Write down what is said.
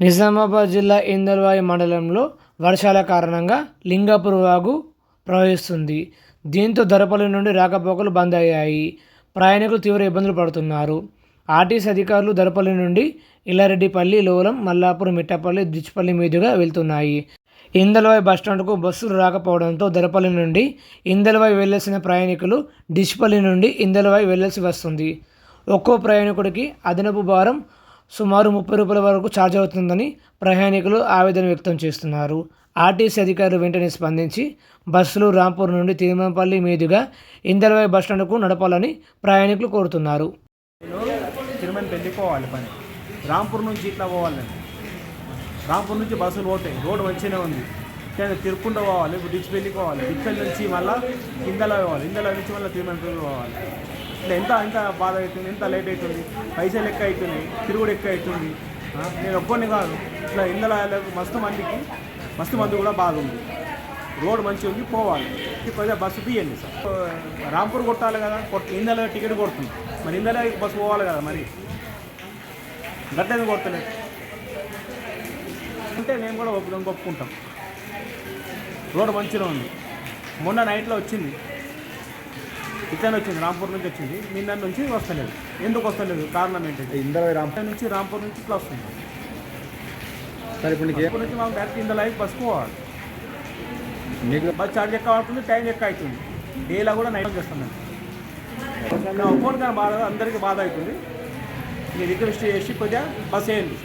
నిజామాబాద్ జిల్లా ఇందల్వాయి మండలంలో వర్షాల కారణంగా లింగాపూర్ వాగు ప్రవహిస్తుంది. దీంతో దరపల్లి నుండి రాకపోకలు బంద్ అయ్యాయి. ప్రయాణికులు తీవ్ర ఇబ్బందులు పడుతున్నారు. ఆర్టీసీ అధికారులు దరపల్లి నుండి ఇల్లారెడ్డిపల్లి లోలం మల్లాపూర్ మిట్టపల్లి దిచ్పల్లి మీదుగా వెళ్తున్నాయి. ఇందలవాయి బస్టాండ్కు బస్సులు రాకపోవడంతో దరపల్లి నుండి ఇందలవాయి వెళ్ళాల్సిన ప్రయాణికులు డిచ్పల్లి నుండి ఇందలవాయి వెళ్ళాల్సి వస్తుంది. ఒక్కో ప్రయాణికుడికి అదనపు భారం సుమారు ముప్పై రూపాయల వరకు ఛార్జ్ అవుతుందని ప్రయాణికులు ఆవేదన వ్యక్తం చేస్తున్నారు. ఆర్టీసీ అధికారులు వెంటనే స్పందించి బస్సులు రాంపూర్ నుండి తిరుమలపల్లి మీదుగా ఇందల్వాయి బస్టాండ్కు నడపాలని ప్రయాణికులు కోరుతున్నారు. తిరుమల పని. రాంపూర్ నుంచి ఇట్లా పోవాలండి. రాంపూర్ నుంచి బస్సులు పోతాయి. రోడ్డు మంచిగానే ఉంది. కానీ తిరుక్కుంటూ పోవాలి ఇప్పుడు డిచ్ పోవాలి. డిచ్పల్లి నుంచి మళ్ళీ ఇందలో పోవాలి. ఇందలో నుంచి మళ్ళీ తిరుమల పోవాలి. ఇట్లా ఎంత ఎంత బాధ అవుతుంది ఎంత లేట్ అవుతుంది పైసలు ఎక్కువ అవుతుంది తిరుగుడు ఎక్కువ అవుతుంది. నేను ఒక్కడిని కాదు ఇట్లా ఇందల మస్తు మందికి మస్తు మంది కూడా బాధ ఉంది. రోడ్ మంచిగా ఉంది పోవాలి. కొద్దిగా బస్సు తీయండి సార్. రాంపూర్ కొట్టాలి కదా కొట్ ఇందలో టికెట్ కొడుతుంది. మరి ఇందలో బస్సు పోవాలి కదా మరి? గట్టేది కొట్టలేదు అంటే మేము కూడా ఒప్పుకుంటాం. రోడ్ మంచిగా ఉంది. మొన్న నైట్లో వచ్చింది. ఇట్లనే వచ్చింది రాంపూర్ నుంచి వచ్చింది. నిన్న నుంచి వస్తలేదు. ఎందుకు వస్తలేదు? కారణం ఏంటంటే ఇందరూ ఇట్లా నుంచి రాంపూర్ నుంచి ఇట్లా వస్తుంది. సార్ ఇప్పుడు రాంపూర్ నుంచి మాకు డైరెక్ట్ ఇంత లైఫ్ బస్ పోవాలి. నీకు బస్ ఛార్జ్ ఎక్కువ అవుతుంది టైం ఎక్కువ అవుతుంది? డేలా కూడా నైట్ చేస్తున్నాను ఒక్కోటి కానీ బాధ అందరికీ బాధ అవుతుంది. మీరు రిక్వెస్ట్ చేసి కొద్దిగా బస్ వేయండి.